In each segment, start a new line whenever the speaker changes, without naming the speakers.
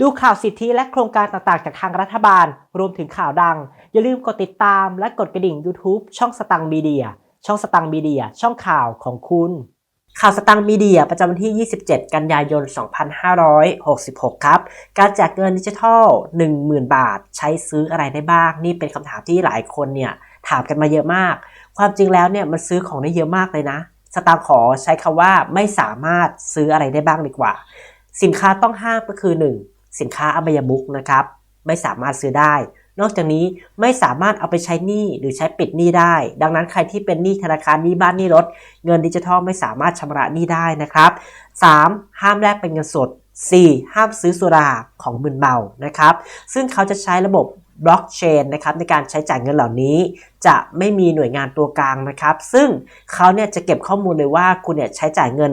ดูข่าวสิทธิและโครงการต่างๆ จากทางรัฐบาล รวมถึงข่าวดัง อย่าลืมกดติดตามและกดกระดิ่ง YouTube ช่องสตังมีเดีย ช่องสตังมีเดีย ช่องข่าวของคุณ ข่าวสตังมีเดียประจำวันที่ 27 กันยายน 2566 ครับ การแจกเงินดิจิทัล 10,000 บาท ใช้ซื้ออะไรได้บ้าง นี่เป็นคำถามที่หลายคนเนี่ยถามกันมาเยอะมาก ความจริงแล้วเนี่ยมันซื้อของได้เยอะมากเลยนะ สตางขอใช้คำว่าไม่สามารถซื้ออะไรได้บ้างดีกว่า สินค้าต้องห้ามก็คือ 1. สินค้าอบายมุกนะครับ ไม่สามารถซื้อได้ นอกจากนี้ไม่สามารถเอาไปใช้หนี้หรือใช้ปิดหนี้ได้ ดังนั้นใครที่เป็นหนี้ธนาคารหนี้บ้านหนี้รถ เงินดิจิทัลไม่สามารถชำระหนี้ได้นะครับ 3. ห้ามแลกเป็นเงินสด 4. ห้ามซื้อสุราของมึนเมานะครับ ซึ่งเขาจะใช้ระบบบล็อกเชนนะครับในการใช้จ่ายเงินเหล่านี้จะไม่มีหน่วยงานตัวกลางนะครับ ซึ่งเขาเนี่ยจะเก็บข้อมูลเลยว่าคุณเนี่ยใช้จ่ายเงิน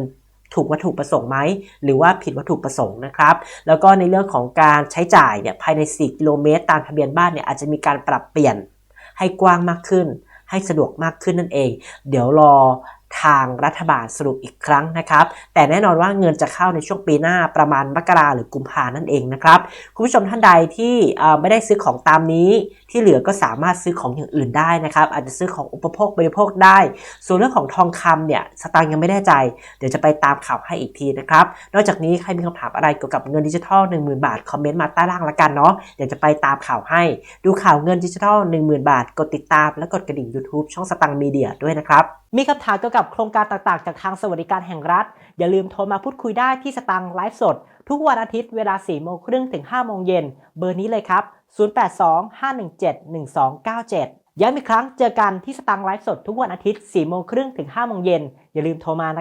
ถูกวัตถุประสงค์ไหมหรือว่าผิดวัตถุประสงค์นะครับ แล้วก็ในเรื่องของการใช้จ่ายเนี่ยภายใน 4 กิโลเมตร ตามทะเบียนบ้านเนี่ยอาจจะมีการปรับเปลี่ยนให้กว้างมากขึ้น ให้สะดวกมากขึ้นนั่นเอง เดี๋ยวรอทางรัฐบาลสรุปอีกครั้งนะครับ แต่แน่นอนว่าเงินจะเข้าในช่วงปีหน้าประมาณมกราหรือกุมภานั่นเองนะครับ คุณผู้ชมท่านใดที่ไม่ได้ซื้อของตามนี้ ที่เหลือก็สามารถซื้อของอย่างอื่นได้นะครับ อาจจะซื้อของอุปโภคบริโภคได้ ส่วนเรื่องของทองคำเนี่ยสตางค์ยังไม่แน่ใจ เดี๋ยวจะไปตามข่าวให้อีกทีนะครับ นอกจากนี้ใครมีคำถามอะไรเกี่ยวกับเงินดิจิทัล 10,000 บาท คอมเมนต์มาใต้ล่างละกันเนาะเดี๋ยวจะไปตามข่าวให้ ดูข่าวเงินดิจิทัล 10,000 บาท กดติดตามและกดกระดิ่ง YouTube ช่องสตังค์มีเดียด้วยนะครับมีคำถามเกี่ยวกับโครงการต่างๆ จากทางสวัสดิการแห่งรัฐ อย่าลืมโทรมาพูดคุยได้ที่สตังค์ไลฟ์สด ทุกวันอาทิตย์เวลา 4 โมงครึ่งถึง 5 โมงเย็น เบอร์นี้เลยครับ 0825171297 ย้ำอีกครั้งเจอกันที่สตังไลฟ์สดทุกวันอาทิตย์ 4 โมงครึ่งถึง 5 โมงเย็น อย่าลืมโทรมานะ